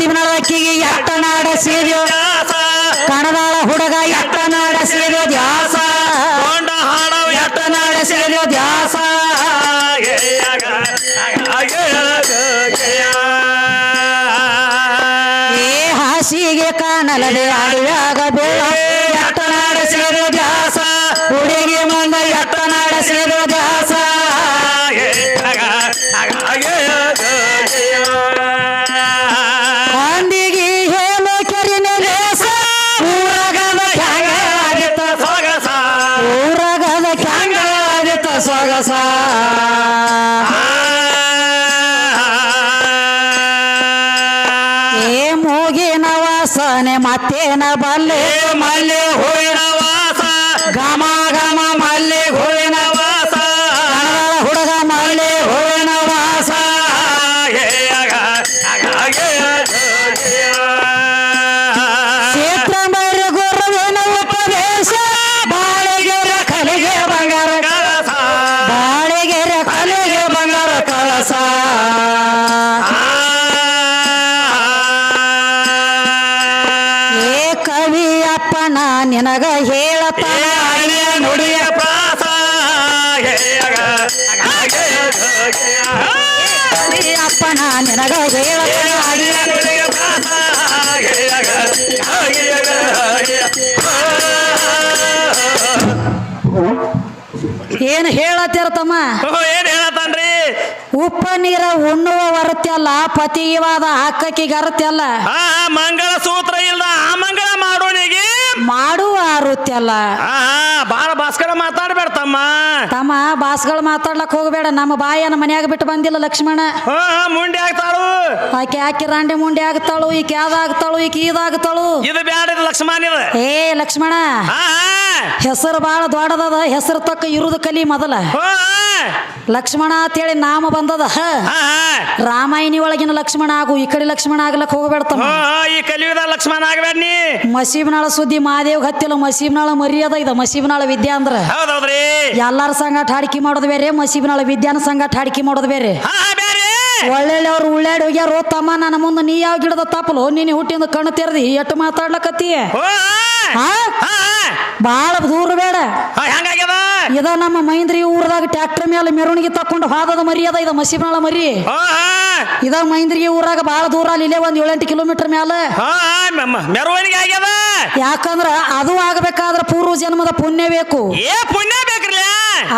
ಮಸೀಬ್ನಳ ಅಕ್ಕಿಗೆ ಎಟ್ಟ ನಾಡಸಿದ್ಯೋ ಕಣದಾಳ ಹುಡುಗ ಎಟ್ಟ ನಾಡಸಿದ್ಯೋ ದ್ಯಾಸ ಎತ್ತನಾಡ ಸೇದ್ಯೋ? ದ್ಯಾಸ ಏ ಹಾಸಿಗೆ ಕಾಣಲದೆ ಅಡಿಯಾಗ ಮತ್ತೇನ ಬಲ್ಲೆ ಮಲ್ಲೆ ಹೂವಿನ ನಿನಗ ನುಡಿಯ ಪ್ರಾಸ. ಅಪ್ಪನ ನಿನಗ ಹೇಳಪ್ಪ ಏನ್ ಏನು ಹೇಳತ್ತಿರತಮ್ಮ ಏನ್ ಹೇಳತಾನ್ರಿ ಉಪ್ಪ ನೀರ ಉಣ್ಣುವ ವರತ್ಯಲ್ಲ ಪತಿವಾದ ಆ ಮಂಗಳ ಸೂತ್ರ ಇಲ್ಲ ಆ ಮಂಗಳ ಮಾಡೋನಿಗೆ ಮಾಡುವ ಅರುತ್ಯಲ್ಲ ಅಲ್ಲ. ಬಾಳ ಭಾಸ್ಕರ ಮಾತಾಡ್ಬೇಡ ತಮ್ಮ. ತಮ್ಮ ಬಾಸ್ಗಳು ಮಾತಾಡ್ಲಕ್ ಹೋಗಬೇಡ. ನಮ್ಮ ಬಾಯನ ಮನ್ಯಾಗ ಬಿಟ್ಟು ಬಂದಿಲ್ಲ ಲಕ್ಷ್ಮಣ. ಹಾ ಮುಂಡೆ ಆಗ್ತಾಳು. ಆಕೆ ಆಕಿ ರಾಂಡೆ ಮುಂಡೆ ಆಗ್ತಾಳು ಈಕೆ ಯಾವ್ದಾಗ್ತಾಳು ಈಕೆ ಇದಾಗ್ತಾಳು ಇದು ಬ್ಯಾಡ ಲಕ್ಷ್ಮಣ ಇದು. ಏ ಲಕ್ಷ್ಮಣ ಹೆಸರು ಬಾಳ ದೊಡ್ಡದದ ಹೆಸರು ತಕ್ಕ ಇರುದು ಕಲಿ ಮೊದಲ. ಲಕ್ಷ್ಮಣ ಅಂತ ಹೇಳಿ ನಾಮ ಬಂದದ. ಹ. ರಾಮಾಯಣಿ ಒಳಗಿನ ಲಕ್ಷ್ಮಣ ಆಗು ಈ ಕಡೆ ಲಕ್ಷ್ಮಣ ಆಗ್ಲಕ್ ಹೋಗಬೇಡ ತಮ್ಮ. ಹಾ ಈ ಕಲಿಯುಗದ ಲಕ್ಷ್ಮಣ ಆಗ್ಬೇಡ ನೀ. ಮಸೀಬ್ನಾಳ ಸುದ್ದಿ ಮಾದೇವ್ ಹತ್ತಿಲ್ಲ ಮಸೀಬ್ನಾಳ ಮರ್ಯಾದ ಇದ ಮಸೀಬ್ನಾಳ ವಿದ್ಯಾ ಅಂದ್ರ. ಎಲ್ಲಾರ ಸಂಘಟ ಹಾಡಿಕೆ ಮಾಡೋದು ಬೇರೆ ಮಸೀಬ್ನಾಳ ವಿದ್ಯಾನ ಸಂಘಟ ಹಾಡಿಕೆ ಮಾಡೋದು ಬೇರೆ. ಒಳ್ಳೆಳ್ಳೆ ಅವ್ರು ಉಳ್ಳಾಡಿ ಹೋಗ್ಯಾರ ತಮ್ಮ ನನ್ನ ಮುಂದೆ ನೀ ಯಾವ ಗಿಡದ ತಪ್ಪಲು? ನೀನು ಹುಟ್ಟಿಂದ ಕಣ್ಣು ತೆರೆದಿ ಎಟ್ಟು ಮಾತಾಡ್ಲಕತ್ತಿ? ಬಾಳ ದೂರ ಬೇಡ. ಇದ ನಮ್ಮ ಮೈಂದ್ರಿ ಊರದಾಗ ಟ್ಯಾಕ್ಟರ್ ಮೇಲೆ ಮೆರವಣಿಗೆ ತಕೊಂಡು ಹಾದದ ಮರ್ಯಾದ ಇದ ಮಸೀಬ್ನಾಳ ಮರಿ. ಇದ ಮೈಂದ್ರಿಗೆ ಊರಾಗ ಬಾಳ ದೂರ ಅಲ್ಲಿ ಇಲ್ಲೇ ಒಂದ್ ಏಳೆಂಟು ಕಿಲೋಮೀಟರ್ ಮೇಲೆ ಮೆರವಣಿಗೆ ಆಗ್ಯದ? ಯಾಕಂದ್ರ ಅದು ಆಗ್ಬೇಕಾದ್ರ ಪೂರ್ವ ಜನ್ಮದ ಪುಣ್ಯ ಬೇಕು. ಏ ಪುಣ್ಯ ಬೇಕ್ರಲ್ಲ?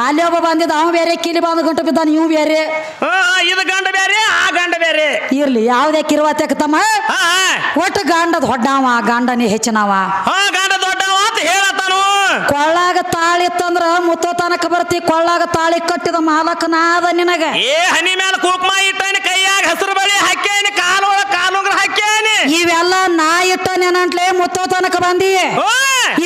ಅಲ್ಲಿ ಒಬ್ಬ ಬಂದಿದ್ದ ಅವ ಬೇರೆ ಕಿಲಿ ಬಂದು ಗಂಟು ಬಿದ್ದಾನ ಇವ್ ಬೇರೆ. ಬೇರೆ ಆ ಗಂಡ ಬೇರೆ. ಇರ್ಲಿ ಯಾವ್ದೇ ಕಿರುವತ್ಯಾಕ ತಮ್ಮ? ಒಟ್ಟು ಗಂಡದ ಹೊಡ್ಡವ ಗಂಡನೇ ಹೆಚ್ಚಿನವ? ಹಾ ಗಂಡ ದೊಡ್ಡವ ಅಂತ ಹೇಳತ್ತಾನು. ಕೊಳ್ಳಾಗ ತಾಳಿ ತಂದ್ರ ಮುತ್ತೋ ತನಕ ಬರ್ತಿ ಕೊಳ್ಳಾಗ ತಾಳಿ ಕಟ್ಟಿದ ಮಾಲಕ ನಾದ ನಿನಗ. ಏ ಹನಿ ಮೇಲೆ ಕುಕ್ಮ ಇಟ್ಟಾನ ಕೈಯಾಗ ಹಸಿರು ಬಳಿ ಹಾಕ್ಯಾನಿ ಕಾಲೊಳ ಕಾಲುಂಗ್ರ ಹಾಕ್ಯಾನಿ. ಇವೆಲ್ಲ ನಾ ಇಟ್ಟನೇನಂಟ್ಲೆ ಮುತ್ತೋ ತನಕ ಬಂದಿ.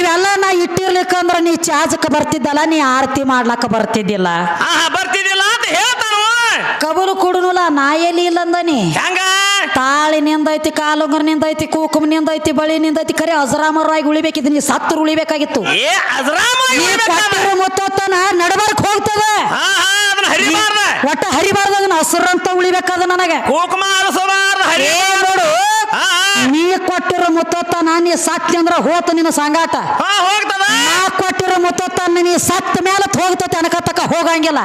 ಇವೆಲ್ಲ ನಾ ಇಟ್ಟಿರ್ಲಿಕ್ಕಂದ್ರ ನೀ ಚಾಜಕ ಬರ್ತಿದ್ದಲ್ಲ ನೀ ಆರತಿ ಮಾಡ್ಲಕ್ಕ ಬರ್ತಿದ್ದಿಲ್ಲ. ಹಾ ಹಾ, ಬರ್ತಿದ್ದಿಲ್ಲ. ಅಂತ ಹೇಳ್ತಾನು ಕಬಲು ಕುಡುನುಲ ನಾ ಎಲ್ಲಿ ಇಲ್ಲಂದನಿ. ಹೆಂಗ? ತಾಳಿ ನಿಂದೈತಿ ಕಾಲುಂಗರ್ ನಿಂದೈತಿ ಕೂಕುಮ್ ನಿಂದೈತಿ ಬಳಿ ನಿಂದೈತಿ ಕರೆ ಅಜರಾಮರಾಗಿ ಉಳಿಬೇಕಿದ್ ನೀ ಸತ್ತರು ಉಳಿಬೇಕಾಗಿತ್ತು. ಏ ಅಜ್ರಾಮ ನಡಬರ್ಕ್ ಹೋಗ್ತದ. ಹರಿಬಾರ್ದ. ಒಟ್ಟ ಹರಿಬಾರ್ದಾಗ ಹಸುರಂತ ಉಳಿಬೇಕಾದ ನನಗೆ. ಕುಕ್ಮ ಅರಸಬಾರ್ದ ಹರಿ ಏ ನೋಡು ಹಾ ನೀ ಕೊಟ್ಟಿರೋ ಮುತ್ತೊತ್ತ ನಾನು ನೀ ಸತ್ತಿ ಅಂದ್ರ ಹೋತ ನಿನ್ನ ಸಂಗಾಟ. ಹೋಗ್ತದ. ನಾ ಕೊಟ್ಟಿರೋ ಮುತ್ತತ್ತ ನೀ ಸತ್ತ ಮೇಲೆ ಹೋಗ್ತತಿ ಅನಕತ್ತಕ ಹೋಗಂಗಿಲ್ಲ.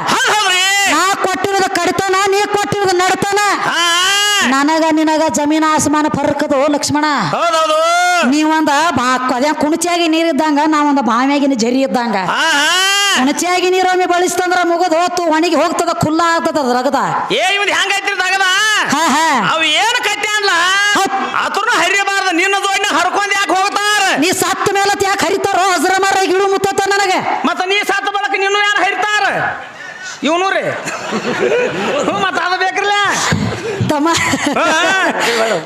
ನಾ ಕೊಟ್ಟಿರೋದು ಕಡಿತನ ನೀ ಕೊಟ್ಟಿರೋದು ನಡತನ. ನನಗ ನಿನಗ ಜಮೀನ ಆಸಮಾನ ಫರ್ಕದು ಲಕ್ಷ್ಮಣ. ನೀವೊಂದ ಬಾ ಅದೇ ಕುಣಚಿಯಾಗಿ ನೀರಿದ್ದಂಗ ನಾವೊಂದ ಬಾವಿಯಾಗಿನ ಜರಿ ಇದ್ದಂಗ. ಕುಣಚಿಯಾಗಿ ನೀರೊಮ್ಮೆ ಬಳಸ್ತಂದ್ರ ಮುಗದ್ ಹೋತು ಒಣಗಿ ಹೋಗ್ತದ ಖುಲ್ಲಾ ಆಗ್ತದ ರಗದ ಏ ಇವನ್ ಹೆಂಗೈತಿ ತಗದ ಹಾ ಹಾ. ಅವ್ ಏನ್ ಕಟ್ಟಿ ಅನ್ಲ ಹೌದ್. ಅತ್ರನು ಹರಿಬಾರ್ದ ನಿನ್ನ ಜೋಡಿನ ಹರ್ಕೊಂಡ್ ಯಾಕೆ ಹೋಗ್ತಾರ ನೀ ಸತ್ತ ಮೇಲೆ ಯಾಕೆ ಹರಿತಾರೋ ಹಸ್ರ ಮರ ಗಿಡು ಮುತ್ತತ್ತ ನನಗ ಮತ್ತ ನೀ ಸಾತ ಬಳಕ ನಿನ್ನೂ ಯಾರು ಹರಿತಾರ ಇವನು ರೀ. ಮತ್ತ ಅದು ಬೇಕ್ರಲ್ಲ? ತಮ್ಮ.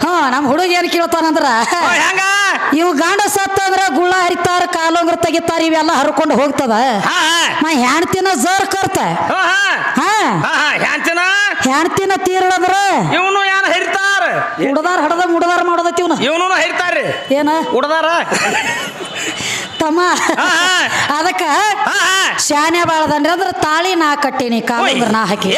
ಹಾ ನಮ್ಮ ಹುಡುಗ ಏನ್ ಕೇಳ್ತಾನಂದ್ರ ಹೆಂಗ ಇವು ಗಾಂಡ ಸತ್ತ ಅಂದ್ರ ಗುಳ್ಳ ಹರಿತಾರ ಕಾಲೊಂಗ್ರ ತೆಗಿತಾರ ಇವೆಲ್ಲ ಹರ್ಕೊಂಡು ಹೋಗ್ತದ. ನಾ ಹೆಣ್ತಿನ ಜೋರ್ ಕರ್ತ. ಹೆಣ್ತಿನ ತೀರಳದ್ರ ಇವನು ಏನ್ ಹರಿತಾರ? ಉಡದಾರ ಹಡದ ಮುಡದಾರ ಮಾಡೋದತಿ ಇವನು. ಇವನು ಹರಿತಾರ್ರಿ. ಏನ? ಉಡ್ದಾರ? ತಮ್ಮ. ಅದಕ್ಕ ಶಾನೆ ಬಾಳದನ್ರಿ ಅಂದ್ರ ತಾಳಿ ನಾ ಕಟ್ಟೀನಿ ಕಾಲಂದ್ರ ನಾ ಹಾಕಿ.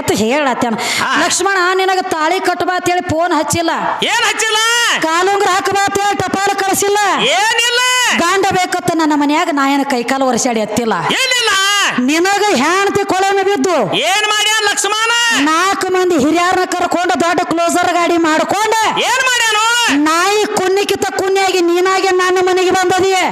ಅಂತ ಹೇಳತ್ತೇನ. ಲಕ್ಷ್ಮಣ ನಿನಗ ತಾಳಿ ಕಟ್ಟಬಾ ಅಂತ ಹೇಳಿ ಫೋನ್ ಹಚ್ಚಿಲ್ಲ. ಏನ್ ಹಚ್ಚಿಲ್ಲ? ಕಾಲುಂಗ್ರ ಹಾಕಬಾ ಅಂತ ಹೇಳಿ ಟಪಾಲು ಕಳಿಸಿಲ್ಲ. ಏನಿಲ್ಲ. ಗಾಂಡ ಬೇಕತ್ತ ನನ್ನ ಮನ್ಯಾಗ ನಾ ಏನ ಕೈಕಾಲು ವರ್ಷಾಡಿ ಎತ್ತಿಲ್ಲ. ಏನಿಲ್ಲ. ನಿನಗ ಹೆಣ್ತಿ ಕೊಳಮೆ ಬಿದ್ದು. ಏನ್ ಮಾಡ್ಯಾನ ಲಕ್ಷ್ಮಣ? ನಾಲ್ಕು ಮಂದಿ ಹಿರಿಯರ್ನ ಕರ್ಕೊಂಡು ದೊಡ್ಡ ಕ್ಲೋಸರ್ ಗಾಡಿ ಮಾಡ್ಕೊಂಡು ಏನ್ ಮಾಡ್ಯಾನು? ನಾಯಿ ಕುನ್ನಿಕಿತ ಕುನ್ನಿಯಾಗಿ ನೀನಾಗಿ ನನ್ನ ಮನೆಗೆ ಬಂದದಿ ಹಾ ಹಾ.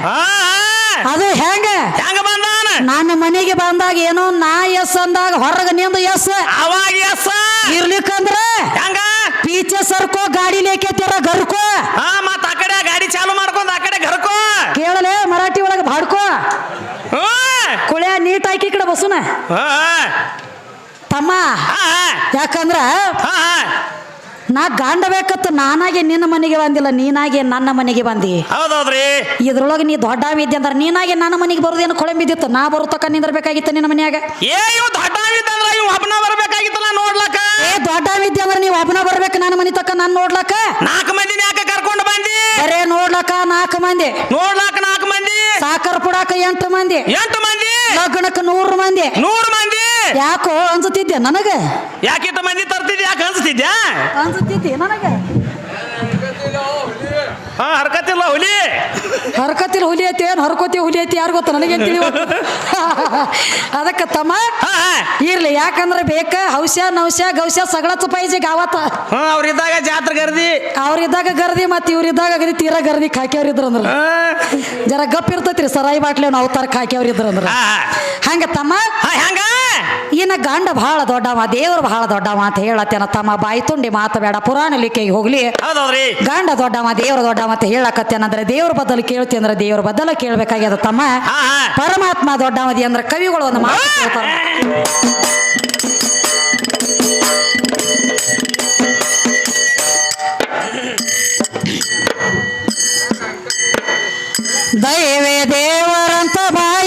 ಅದು ಹೆಂಗ? ಹೆಂಗ ಬಂದಾನ? ನನ್ನ ಮನೆಗೆ ಬಂದಾಗ ಏನೋ ನಾ ಎಸ್ ಅಂದಾಗ ಹೊರಗ ನಿಂದ ಎಸ್. ಅವಾಗ ಎಸ್. ಇರ್ಲಿಕ್ಕಂದ್ರ ಹೆಂಗ? ಪೀಚೆ ಸರ್ಕೋ ಗಾಡಿ ಲೇಕೆತ್ತಿರ ಗರ್ಕೋ. ಹಾ ಮತ್ತ ಆ ಕಡೆ ಗಾಡಿ ಚಾಲು ಮಾಡ್ಕೊಂಡ್ ಆ ಕಡೆ ಗರ್ಕೋ. ಕೇಳಲೆ ಮರಾಠಿ ಒಳಗ ಬಾಡ್ಕೋ. ಕುಳ್ಯ ನೀಟ್ ಹಾಕಿ ಈ ಕಡೆ ಬಸುನ ತಮ್ಮ ಯಾಕಂದ್ರ ನಾ ಗಾಂಡ ಬೇಕತ್ತ ನಾನಾಗೆ ನಿನ್ನ ಮನೆಗೆ ಬಂದಿಲ್ಲ ನೀನಾಗೆ ನನ್ನ ಮನೆಗೆ ಬಂದಿ. ಹೌದೌದ್ರಿ? ಇದ್ರೊಳಗೆ ನೀ ದೊಡ್ಡ ಇದ್ದೆ ಅಂದ್ರೆ ನೀನಾಗೆ ನನ್ನ ಮನೆಗೆ ಬರೋದೇನು ಕೊಳಂಬಿದ್ದಿತ್ತು ನಾ ಬರುತ್ತಕ್ಕ ನಿಂದಿರ್ಬೇಕಾಗಿತ್ತು ನಿನ್ನ ಮನ್ಯಾಗ. ಏ ಇವ್ ದೊಡ್ಡ ಇದ್ದಂದ್ರ ಇವ್ ಒಬ್ಬನ ಬರ್ಬೇಕಾಗಿತ್ತಲ್ಲ ನೋಡ್ಲಕ್ಕ? ಏ ದೊಡ್ಡ ಇದ್ದೆ ಅಂದ್ರೆ ನೀವು ಒಬ್ಬನ ಬರ್ಬೇಕು ನನ್ನ ಮನೆ ತಕ್ಕ ನಾನು ನೋಡ್ಲಕ್ಕ? ನಾಲ್ಕು ಮಂದಿನ ಯಾಕೆ ಕರ್ಕೊಂಡು ಬಂದಿ? ಬರೇ ನೋಡ್ಲಕ್ಕ ನಾಲ್ಕು ಮಂದಿ. ನೋಡ್ಲಾಕ ನಾಲ್ಕು ಮಂದಿ ಸಾಕರ್ ಪುಡಾಕ ಎಂಟು ಮಂದಿ. ಎಂಟು ಮಂದಿ? ಲಗ್ನಕ್ಕೆ ನೂರು ಮಂದಿ. ನೂರು ಮಂದಿ? ಯಾಕೋ ಅನ್ಸುತ್ತಿದ್ದೆ ನನಗ? ಯಾಕಿಂತ ಮಂದಿ ತರ್ತಿದ್ದೆ ಯಾಕೆ ಅನ್ಸುತ್ತಿದ್ಯಾ? ಅನ್ಸುತ್ತಿದ್ದೆ ನನಗ? ಹಾ ಹರ್ಕತಿಲ್ಲ ಹುಲಿ. ಹರ್ಕತಿಲ್ ಹುಲಿ ಐತಿ ಏನು ಹರ್ಕೋತಿ ಹುಲಿ ಐತಿ ಯಾರು ಗೊತ್ತ ನನಗೆ ತಿಳಿವತ್ತು ಅದಕ್ಕೆ ತಮ್ಮ. ಇರ್ಲಿ ಯಾಕಂದ್ರೆ ಬೇಕ ಹೌಸ್ಯ ನೌಸ್ಯ ಗೌಸ್ಯ ಸಗಳ ಪೈಜಿ ಗಾವತ್ತ. ಅವ್ರಿದ್ದಾಗ ಜಾತ್ರೆ ಗರ್ದಿ. ಅವ್ರಿದ್ದಾಗ ಗರ್ದಿ ಮತ್ತೆ ಇವ್ರಿದ್ದಾಗ ಅಗದಿ ತೀರಾ ಗರ್ದಿ ಹಾಕ್ಯವ್ರ ಅಂದ್ರೆ. ಜರ ಗಪ್ ಇರ್ತೈತ್ರಿ ಸರಾಯಿ ಬಾಟ್ಲೆ ನಾವು ತರಕ್ ಹಾಕ್ಯವ್ರ ಇದ್ರ ಅಂದ್ರ. ಹಂಗ ತಮ್ಮ ಹೆಂಗ. ಇನ್ನ ಗಂಡ ಬಹಳ ದೊಡ್ಡವ ದೇವ್ರು ಬಹಳ ದೊಡ್ಡವ ಅಂತ ಹೇಳತ್ತೇನ ತಮ್ಮ ಬಾಯಿ ತುಂಡಿ ಮಾತು ಬೇಡ ಪುರಾಣ ಲಿಕೆಗೆ ಹೋಗ್ಲಿ. ಗಂಡ ದೊಡ್ಡವ ದೇವ್ರ ದೊಡ್ಡವ ಅಂತ ಹೇಳಕತ್ತೇನಂದ್ರೆ ದೇವ್ರ ಬದಲು ಕೇಳ್ತಿ ಅಂದ್ರೆ ದೇವರ ಬದಲ ಕೇಳ್ಬೇಕಾಗ್ಯದ ತಮ್ಮ. ಪರಮಾತ್ಮ ದೊಡ್ಡವದಿ ಅಂದ್ರೆ ಕವಿಗಳು ಒಂದು ಮಾತು ಕೇಳ್ತಾರೆ. ದಯವೇ ದೇವರಂತ ಬಾಯಿ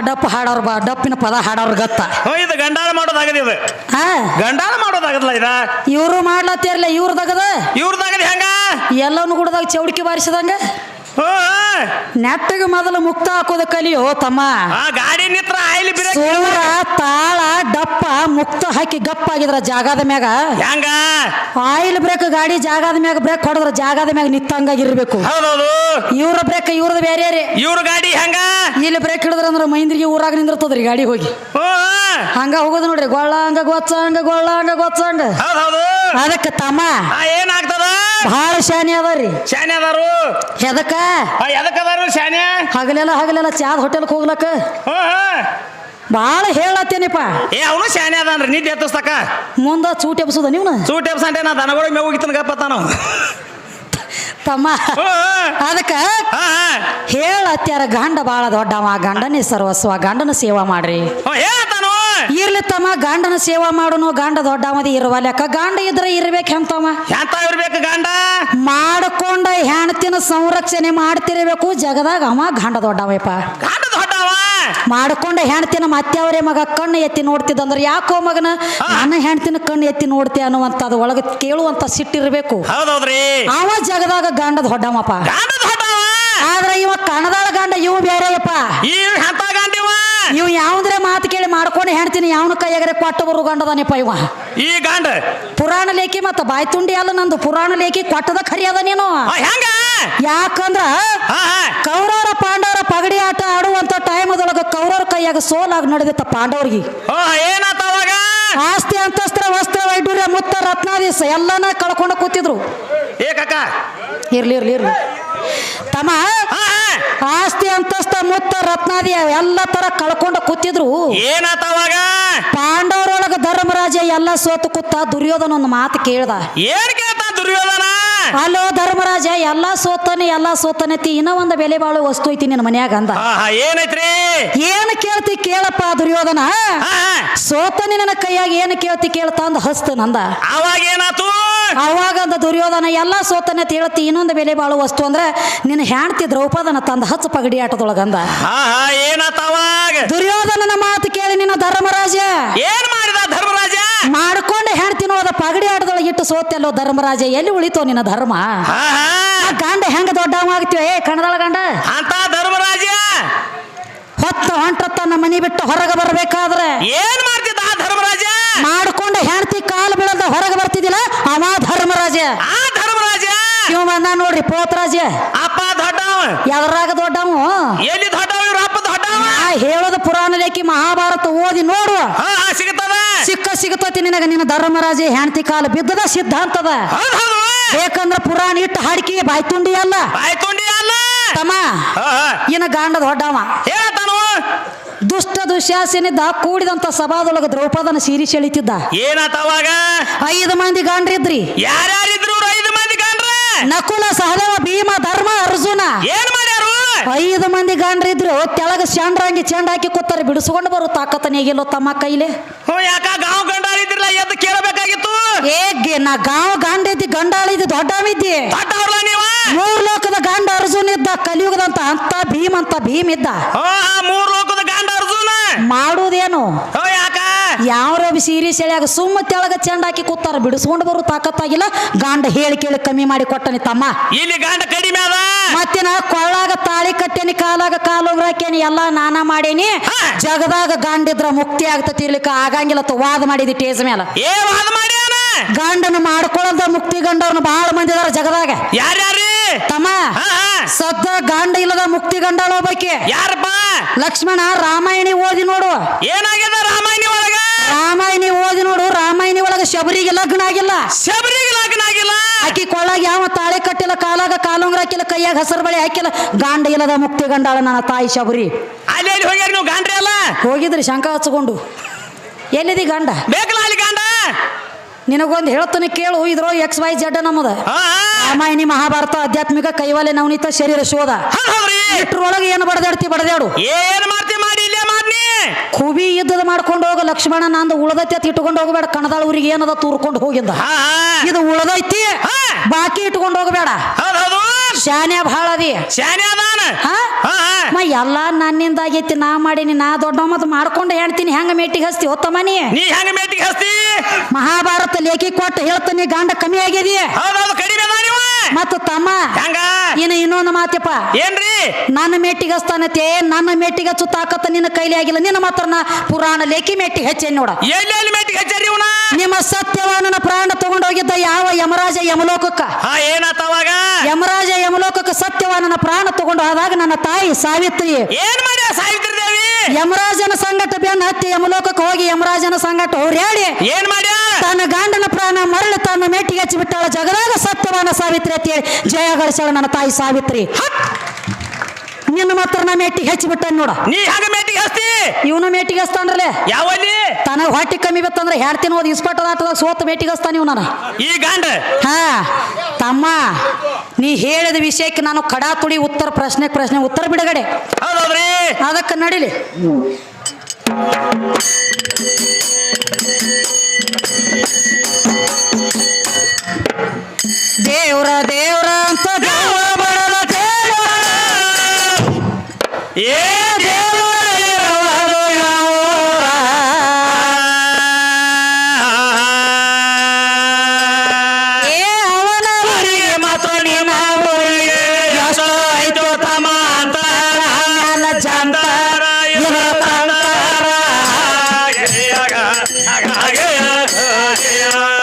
ಡಪ್ ಹಾಡೋರ್ ಬಾ ಡಪ್ಪಿನ ಪದ ಹಾಡೋರ್ ಗತ್ತ. ಇದು ಗಂಡಾಳ ಮಾಡೋದಾಗದ ಇದು. ಹಾ ಗಂಡಾಳ ಮಾಡೋದಾಗದಲ್ಲ ಇದ? ಇವರು ಮಾಡ್ಲತ್ತಿರ್ಲ ಇವ್ರದಾಗದ? ಇವ್ರದಾಗದ ಹೆಂಗ? ಎಲ್ಲವನ್ನೂ ಗುಡದಾಗ ಚೌಡಿಕೆ ಬಾರಿಸಿದಂಗ. ನೆಟ್ಟಗೆ ಮೊದಲು ಮುಕ್ತ ಹಾಕೋದ ಕಲಿಯೋ ತಮ್ಮ. ಗಾಡಿ ನಿತ್ರ ಆಯಿಲ್ ಬ್ರೇಕ್ ಸೂರ ತಾಳ ಡಪ್ಪ ಮುಕ್ತ ಹಾಕಿ ಗಪ್ಪ ಆಗಿದ್ರ ಜಾಗದ ಮ್ಯಾಗ. ಹೆಂಗ? ಆಯಿಲ್ ಬ್ರೇಕ್ ಗಾಡಿ ಜಾಗದ ಮ್ಯಾಗ ಬ್ರೇಕ್ ಹೊಡೆದ್ರ ಜಾಗದ ಮ್ಯಾಗ ನಿತ್ತಂಗಾಗಿರ್ಬೇಕು ಹೌದೌದು. ಇವ್ರ ಬ್ರೇಕ್ ಇವ್ರದ್ದು ಬೇರೆ ರೀ ಇವ್ರ ಗಾಡಿ ಹೆಂಗ? ಇಲ್ಲಿ ಬ್ರೇಕ್ ಹಿಡಿದ್ರ ಅಂದ್ರ ಮೈಂದ್ರಿಗೆ ಊರಾಗ ನಿಂದಿರ್ತದ್ರಿ ಗಾಡಿ ಹೋಗಿ. ಹಂಗ ಹೋಗೋದು ನೋಡ್ರಿ ಗೊಳ್ಳ ಹಂಗ ಗೊತ್ತ ಹಂಗ ಗೊಳ್ಳ ಹಂಗ ಗೊತ್ತ ಹೌದೌದು. ಅದಕ್ಕೆ ತಮ್ಮ. ಏನಾಗ್ತದ? ಭಾಳ ಶಾನೆ ಅದಾರಿ ಶಾನೆ ಅದಾರು ಎದಕ್ಕ? ಆ, ಎದಕ್ ಅದಾರು ಶಾನೆ? ಹಗಲೆಲ್ಲ ಹಗಲೆಲ್ಲ ಚಾದ್ ಹೋಟೆಲ್ಗೆ ಹೋಗ್ಲಕ್ಕ? ಬಹಳ ಹೇಳತ್ತೇನಿಪ್ಪ. ಏ ಅವನು ಶಾನೆ ಅದಾನ್ರಿ ನಿದ್ದೆ ಎತ್ತಸ್ತಕ ಮುಂದ ಚೂಟ್ ಎಬ್ಸೋದ ನೀವು ಸೂಟ್ ಎಬ್ಸಂಟೆ ನಾ ದನಗಳಿಗೆ ಮೇವು ಹೋಗಿತ್ತನ ಗಪ್ಪ ತಾನು ತಮ್ಮ. ಅದಕ್ಕ ಹೇಳತ್ಯಾರ ಗಂಡ ಬಾಳ ದೊಡ್ಡವ ಗಂಡನೇ ಸರ್ವಸ್ವ ಗಂಡನ ಸೇವಾ ಮಾಡ್ರಿ. ಹೇಳ್ತಾನು ಗಂಡನ ಸೇವಾ ಮಾಡೋನು ಗಂಡ ದೊಡ್ಡವದಿ ಇರುವ ಲೆಕ್ಕ. ಗಂಡ ಇದ್ರೆ ಇರ್ಬೇಕು ಹೆಂತಮ್ಮ ಎಂತ ಇರ್ಬೇಕು ಗಂಡ? ಮಾಡ್ಕೊಂಡ ಹೆಣ್ತಿನ ಸಂರಕ್ಷಣೆ ಮಾಡ್ತಿರ್ಬೇಕು ಜಗದಾಗ ಅವ ಗಂಡ ದೊಡ್ಡವಪ್ಪ. ಗಂಡ ದೊಡ್ಡವ? ಮಾಡ್ಕೊಂಡ ಹೆಣ್ತಿನ ಮತ್ತೆ ಅವರೇ ಮಗ ಕಣ್ಣು ಎತ್ತಿ ನೋಡ್ತಿದ್ದಂದ್ರೆ ಯಾಕೋ ಮಗನ ನನ್ನ ಹೆಣ್ತಿನ ಕಣ್ಣು ಎತ್ತಿ ನೋಡ್ತಿ ಅನ್ನುವಂಥದ್ದು ಒಳಗೆ ಕೇಳುವಂತ ಸಿಟ್ಟಿರ್ಬೇಕು ಹೌದೌದ್ರಿ. ಅವ ಜಗದಾಗ ಗಂಡ ಹೊಡ್ಡಮಪ್ಪ ಗಾಂಡ ದೊಡ್ಡವ? ಆದ್ರೆ ಇವ ಕಣದಾಳ ಗಂಡ ಇವು ಬೇರೆಯಪ್ಪ. ಈ ಹಂತ ಇವ್? ಯಾವ್ದ್ರೆ ಮಾತು ಕೇಳಿ ಮಾಡ್ಕೊಂಡು ಹೆಣ್ತೀನಿ ಯಾವನ ಕೈಯಾಗರೆ ಕೊಟ್ಟು ಬರು ಗಂಡದನಪ್ಪ ಇವ. ಈ ಗಂಡ. ಪುರಾಣ ಲೇಖಿ ಮತ್ತ ಬಾಯಿ ತುಂಡಿ ಅಲ್ಲ ನಂದು ಪುರಾಣ ಲೇಖಿ ಕೊಟ್ಟದ ಖರಿ ಅದ ನೀನು. ಆ, ಹೆಂಗ? ಯಾಕಂದ್ರ ಹಾ ಹಾ. ಕೌರವರ ಪಾಂಡವರ ಪಗಡಿ ಆಟ ಆಡುವಂತ ಟೈಮದೊಳಗ ಕೌರವರ ಕೈಯಾಗ ಸೋಲಾಗಿ ನಡೆದಿತ್ತ ಪಾಂಡವರಿಗೆ. ಓ ಏನಾತ ಅವಾಗ? ಆಸ್ತಿ ಅಂತಸ್ತ್ರ ವಸ್ತ್ರ ವೈಡೂರ್ಯ ಮುತ್ತ ರತ್ನಾದೀಸ ಎಲ್ಲನ ಕಳ್ಕೊಂಡು ಕೂತಿದ್ರು. ಏ ಇರ್ಲಿ ಇರ್ಲಿ ಇರ್ಲಿ. ತಮ್ಮ ಆಸ್ತಿ ಅಂತಸ್ತ ಮುತ್ತ ರತ್ನಾದಿ ಎಲ್ಲ ತರ ಕಳ್ಕೊಂಡು ಕೂತಿದ್ರು. ಏನಾತವಾಗ ಪಾಂಡವರೊಳಗ ಧರ್ಮರಾಜ ಎಲ್ಲ ಸೋತು ಕೂತ ದುರ್ಯೋಧನ ಒಂದು ಮಾತು ಕೇಳ್ದ. ಏನ್ ಕೇಳ್ತ ದುರ್ಯೋಧನ? ಅಲ್ಲೋ ಧರ್ಮರಾಜ ಎಲ್ಲ ಸೋತನೆ ಎಲ್ಲ ಸೋತನತಿ ಇನ್ನ ಒಂದು ಬೆಲೆ ಬಾಳು ವಸ್ತು ಐತಿ ನಿನ್ನ ಮನ್ಯಾಗ ಅಂದ. ಏನೈತ್ರಿ? ಏನ್ ಕೇಳ್ತಿ ಕೇಳಪ್ಪ ದುರ್ಯೋಧನ? ಸೋತನಿ ನನ್ನ ಕೈಯಾಗ ಏನು ಕೇಳ್ತಿ ಕೇಳ್ತಾ ಅಂದ ಹಸ್ತ ನಂದ. ಅವಾಗ ಏನಾತು? ಅವಾಗ ಅಂದ ದುರ್ಯೋಧನ ಎಲ್ಲ ಸೋತನೆ ತಿಳ್ತಿ ಹೇಳ್ತಿ ಇನ್ನೊಂದು ಬೆಲೆ ಬಾಳು ವಸ್ತು ಅಂದ್ರೆ ನಿನ್ನ ಹೆಣ್ತಿ ದ್ರೌಪದನ ತಂದ ಹಚ್ಚ ಪಗಡಿ ಆಟದೊಳಗಂದ. ದುರ್ಯೋಧನನ ಮಾತು ಕೇಳಿ ನಿನ್ನ ಧರ್ಮರಾಜ. ಏನ್ ಮಾಡಿದ ಧರ್ಮರಾಜ? ಮಾಡ್ಕೊಂಡು ಹೆಣ್ತಿ ನೋದ ಪಗಡಿ ಆಟದೊಳಗೆ ಇಟ್ಟು ಸೋತೆಲ್ಲೋ ಧರ್ಮರಾಜ ಎಲ್ಲಿ ಉಳಿತೋ ನಿನ್ನ ಧರ್ಮ? ಗಂಡ ಹೆಂಗ ದೊಡ್ಡವಾಗ್ತೀವ ಏ ಕಣದಳ ಗಂಡ. ಅಂತ ಧರ್ಮರಾಜ? ಹೊತ್ತ ಹೊಂಟ ತನ್ನ ಮನಿ ಬಿಟ್ಟು ಹೊರಗೆ ಬರ್ಬೇಕಾದ್ರೆ. ಏನ್ ಮಾಡ್ತಿದ್ದ ಧರ್ಮರಾಜ? ಧರ್ಮರಾಜ ಮಾಡ್ಕೊಂಡು ಹೆಂಡತಿ ಕಾಲ್ ಬೀಳದ ಹೊರಗೆ ಬರ್ತಿದ್ದಿಲ್ಲ? ಅವ ಧರ್ಮರಾಜ. ಆ ಧರ್ಮರಾಜ? ಇವ ಬಂದ ನೋಡ್ರಿ ಪೋತರಾಜ. ಅಪ್ಪ ದೊಡ್ಡವ. ಎದರಾಗ ದೊಡ್ಡವ? ಎಲ್ಲಿ ದೊಡ್ಡವ ಇವ್ರ? ಅಪ್ಪ ದೊಡ್ಡವ. ಆ ಹೇಳೋದು ಪುರಾಣ ಲೇಖಿ ಮಹಾಭಾರತ ಓದಿ ನೋಡು. ಹಾ ಹಾ ಸಿಗ್ತದ ಸಿಕ್ಕ ಸಿಗತತಿ ನಿನಗ. ನಿನ್ನ ಧರ್ಮರಾಜ ಹೆಂಡತಿ ಕಾಲು ಬಿದ್ದದ ಸಿದ್ಧಾಂತದ. ಹೌದ್ ಹೌದು. ಬೇಕಂದ್ರ ಪುರಾಣ ಇಟ್ಟು ಹಾಡಿಕೆ ಬಾಯ್ತುಂಡಿ ಅಲ್ಲ. ಬಾಯ್ ತುಂಡಿ ಅಲ್ಲ. ತಮ್ಮ ಹಾ ಹಾ. ಇನ್ನ ಗಾಂಡ ದೊಡ್ಡವ. ಹೇಳತಾನು ದುಷ್ಟ ದುಶ್ಯಾಸನಿದ್ದ ಕೂಡಿದಂತ ಸಭಾದೊಳಗ ದ್ರೌಪದನ ಸೀರಿ ಸೆಳಿತಿದ್ದ. ಏನಾತ ಅವಾಗ? ಐದು ಮಂದಿ ಗಾಂಡ್ರಿದ್ರಿ. ಯಾರ್ಯಾರಿದ್ರು ಐದು ಮಂದಿ ಗಾಂಡ್ರ? ನಕುಲ ಸಹದೇವ ಭೀಮ ಧರ್ಮ ಅರ್ಜುನ. ಏನ್ ಮಾಡ್ಯಾರು? ಐದು ಮಂದಿ ಗಾಂಡ್ರಿದ್ರು. ತೆಳಗ ಶಾಂಡ್ರಂಗಿ ಚೆಂಡ ಹಾಕಿ ಕೂತಾರೆ. ಬಿಡಿಸ್ಕೊಂಡು ಬರು ತಾಕತ್ತನೇಗಿಲ್ಲೋ ತಮ್ಮ ಕೈಲೆ. ಹ್ಞೂ ಯಾಕ ಗಾಂವ್ ಗಂಡಾರಿದ್ರಲ್ಲ? ಎದ್ದು ಕೇಳಬೇಕಾಗಿತ್ತು. ಏ ಗೆ- ನಾ ಗಾಂವ್ ಗಾಂಡಿದ್ದಿ ಗಂಡಾಳಿದ್ದಿ ದೊಡ್ಡವಿದ್ದಿ ದೊಡ್ಡವ್ರಲ್ಲ ನೀವ? ಮೂರ್ ಲೋಕದ ಗಂಡ ಅರ್ಜುನ್ ಇದ್ದ ಕಲಿಯುಗದಂತ ಅಂತ ಭೀಮ್ ಅಂತ ಭೀಮ್ ಇದ್ದ. ಹಾ ಮೂರ್ ಲೋಕದ ಹ್ಞೂ ಯಾಕ? ಯಾವ ಸೀರೆ ಸೆಳೆಯಾಗ ಸುಮ್ಮ ತೆಳಗ ಚೆಂಡ ಹಾಕಿ ಕೂತಾರ ಬಿಡಿಸ್ಕೊಂಡು ಬರು ತಾಕತ್ತಾಗಿಲ್ಲ. ಗಾಂಡ ಹೇಳಿ ಕೇಳಿ ಕಮ್ಮಿ ಮಾಡಿ ಕೊಟ್ಟನಿ ತಮ್ಮ. ಇಲ್ಲಿ ಗಾಂಡ ಕಡಿಮೆ ಅದ. ನಾ ಕೊಳ್ಳಾಗ ತಾಳಿ ಕಟ್ಟೇನಿ ಕಾಲಾಗ ಕಾಲು ಹಾಕೇನಿ ಎಲ್ಲಾ ನಾನಾ ಮಾಡೇನಿ. ಜಗದಾಗ ಗಾಂಡಿದ್ರ ಮುಕ್ತಿ ಆಗ್ತತಿ ಇರ್ಲಿಕ್ಕ ಆಗಂಗಿಲ್ಲ ತ ವಾದ ಮಾಡಿದಿ ಟೇಜ್ ಮೇಲೆ ಏ ವಾದ ಗಂಡನ ಮಾಡ್ಕೊಳ್ಳದ ಮುಕ್ತಿ ಗಂಡವ್ರನ್ನ ಬಹಳ ಮಂದಿದಾರ ಜಗದಾಗ. ಯಾರ್ಯಾರಿ? ತಮ್ಮ ಹಾ ಸದ್ದ ಗಂಡ ಇಲ್ಲದ ಮುಕ್ತಿ ಗಂಡಳ ಒಬ್ಬಾಕಿ. ಯಾರಪ್ಪ? ಲಕ್ಷ್ಮಣ ರಾಮಾಯಣಿ ಓದಿ ನೋಡು. ಏನಾಗ್ಯದ ರಾಮಾಯಣಿ ಒಳಗ? ರಾಮಾಯಣಿ ಓದಿ ನೋಡು ರಾಮಾಯಣಿ ಒಳಗ ಶಬರಿಗೆ ಲಗ್ನ ಆಗಿಲ್ಲ. ಶಬರಿಗೆ ಲಗ್ನ ಆಗಿಲ್ಲ? ಆಕಿ ಕೊಳ್ಳಾಗ ಯಾವ ತಾಳೆ ಕಟ್ಟಿಲ್ಲ ಕಾಲಾಗ ಕಾಲುಂಗ್ರ ಹಾಕಿಲ್ಲ ಕೈಯಾಗ ಹಸರು ಬಳಿ ಹಾಕಿಲ್ಲ. ಗಾಂಡ ಇಲ್ಲದ ಮುಕ್ತಿ ಗಂಡಾಳ ನನ್ನ ತಾಯಿ ಶಬರಿ. ಅಲ್ಲಿ ಎಲ್ಲಿ ಹೋಗ್ಯಾರ ನೀವು ಗಾಂಡ್ರಿ ಅಲ್ಲ? ಹೋಗಿದ್ರಿ ಶಂಕ ಹಚ್ಕೊಂಡು. ಎಲ್ಲಿದಿ ಗಂಡ? ಬೇಕಲ್ಲ ಅಲ್ಲಿ ಗಂಡ? ನಿನಗೊಂದು ಹೇಳ್ತಾನೆ ಕೇಳು ಇದ್ರೋ ಎಕ್ಸ್ ವೈ ಜಡ್ ನಮ್ಮದ. ಹಾ ಹಾ. ರಾಮಾಯಣಿ ಮಹಾಭಾರತ ಆಧ್ಯಾತ್ಮಿಕ ಕೈವಾಲೆ ನವನೀತ ಶರೀರ ಶೋಧ. ಇಟ್ರೊಳಗೆ ಏನು ಬಡದಾಡ್ತಿ ಬಡದಾಡು? ಏನ್ ಮಾಡ್ತಿ ಮಾಡಿ ಇಲ್ಲೇ ಕುಬಿ ಯುದ್ಧದ ಮಾಡ್ಕೊಂಡು ಹೋಗ ಲಕ್ಷ್ಮಣ ನಂದು ಉಳದೈತಿ ಅಂತ ಇಟ್ಕೊಂಡು ಹೋಗಬೇಡ. ಕಣದಾಳ ಊರಿಗೆ ಏನದ ತೂರ್ಕೊಂಡು ಹೋಗಿದ್ದ ಇದು ಉಳದೈತಿ. ಬಾಕಿ ಇಟ್ಕೊಂಡು ಹೋಗಬೇಡ. ಶಾನ್ಯ ಭಾಳ ಅದಿ. ಶಾನೆ ಅದಾನ? ಹಾ? ಮ ಎಲ್ಲ ನನ್ನಿಂದ ಆಗೈತಿ ನಾ ಮಾಡೀನಿ ನಾ ದೊಡ್ಡ ಮತ್ತು ಮಾಡ್ಕೊಂಡು ಹೇಳ್ತೀನಿ ಹೆಂಗ ಮೇಟಿಗೆ ಹಸ್ತಿ ಹೊತ್ತ ನೀ? ನೀ ಹೆಂಗ ಮೇಟಿಗೆ ಹಸ್ತಿ? ಮಹಾಭಾರತ ಲೇಖಿ ಕೊಟ್ಟು ಹೇಳ್ತೀನಿ ಗಂಡ ಕಮ್ಮಿ ಆಗ್ಯದಿ ಹೌದ್ ಹೌದು ಕಡಿಮೆ ಅದ ನೀವು. ಮತ್ತು ತಮ್ಮ ಹೆಂಗ? ಇನ್ನು ಇನ್ನೊಂದು ಮಾತಪ್ಪ ಏನ್ರಿ? ನನ್ನ ಮೇಟಿಗೆ ಹಸ್ತಾನತೆ ನನ್ನ ಮೇಟಿಗೆ ತಾಕತ್ತ ನಿನ್ನ ಕೈಲಿ ಆಗಿಲ್ಲ ನಿನ್ನ ಮಾತ್ರ ನಾ ಪುರಾಣ ಲೇಖಿ ಮೇಟಿಗೆ ಹಚ್ಚೇನ್ ನೋಡ. ಎಲ್ಲಿ ಎಲ್ಲಿ ಮೇಟಿಗೆ ಹಚ್ಚಾರಿ ಇವನ? ನಿಮ್ಮ ಸತ್ಯವಾನನ ಪ್ರಾಣ ತಗೊಂಡೋಗಿದ್ದ ಯಾವ ಯಮರಾಜ ಯಮಲೋಕಕ್ಕ? ಹಾ ಏನಾತ ಅವಾಗ? ಯಮರಾಜ ಯಮಲೋಕಕ್ಕೆ ಸತ್ಯವಾನನ ಪ್ರಾಣ ತಗೊಂಡು ಆದಾಗ ನನ್ನ ತಾಯಿ ಸಾವಿತ್ರಿ. ಏನ್ ಮಾಡ್ಯ ಸಾವಿತ್ರಿ ದೇವಿ ಯಮರಾಜನ ಸಂಗಟ ಬೆನ್ನ ಹತ್ತಿ ಯಮಲೋಕಕ್ಕೆ ಹೋಗಿ ಯಮರಾಜನ ಸಂಗಟ ಹೋರ್ಯಾಡಿ ಏನ್ ಮಾಡ್ಯ? ತನ್ನ ಗಂಡನ ಪ್ರಾಣ ಮರಳು ತನ್ನ ಮೇಟಿಗೆ ಹಚ್ಚಿ ಬಿಟ್ಟಾಳ ಜಗದಾಗ ಸತ್ಯವಾನ ಸಾವಿತ್ರಿ ಅಂತ ಹೇಳಿ ಜಯ ಗಳಿಸಾಳ ನನ್ನ ತಾಯಿ ಸಾವಿತ್ರಿ. ನಿನ್ನ ಮಾತ್ರ ನಾ ಮೇಟಿಗೆ ಹಚ್ಚಿ ಬಿಟ್ಟ ನೋಡ. ನೀ ಹೆಂಗ ಮೇಟಿಗೆ ಹಸ್ತಿ ಇವನು ಮೇಟಿಗೆ ಹಸ್ತಾನ್ರಲೆ ಯಾವಲ್ಲಿ? ತನಗ ಹೊಟ್ಟಿ ಕಮ್ಮಿ ಬತ್ತಂದ್ರೆ ಹೇಳ್ತೀನಿ ಹೋದ್ ಇಸ್ಪಟ್ಟದ ಸೋತ ಮೇಟಿಗೆ ಹಸ್ತಾನ ಇವ್ ನಾನು ಈ ಗಂಡ? ಹಾ. ತಮ್ಮ ನೀ ಹೇಳಿದ ವಿಷಯಕ್ಕೆ ನಾನು ಕಡಾ ತುಡಿ ಉತ್ತರ ಪ್ರಶ್ನೆ ಪ್ರಶ್ನೆ ಉತ್ತರ ಬಿಡುಗಡೆ. ಅದಕ್ಕೆ ನಡಿಲಿ. ಜಯ ಜಯ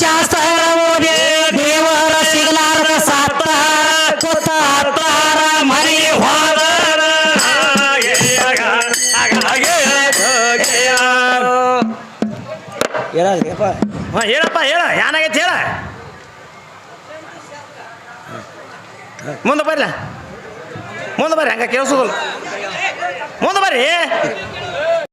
ಶಾಸ್ತ್ರ ಓದಿ ದೇವರ ಸಿಗಲಾರದ ಸಾತ ಮರಿ ಮನೆ ಹೋದ ಹೇಳಪ್ಪ. ಹಾ ಹೇಳಪ್ಪ ಹೇಳ. ಏನಾಗೈತೆ ಹೇಳ? ಮುಂದೆ ಬರ್ಲ? ಮುಂದೆ ಬರ್ರಿ ಹಂಗ ಕೇಳಿಸೋದಲ್ಲ. ಮುಂದೆ ಬರ್ರಿ.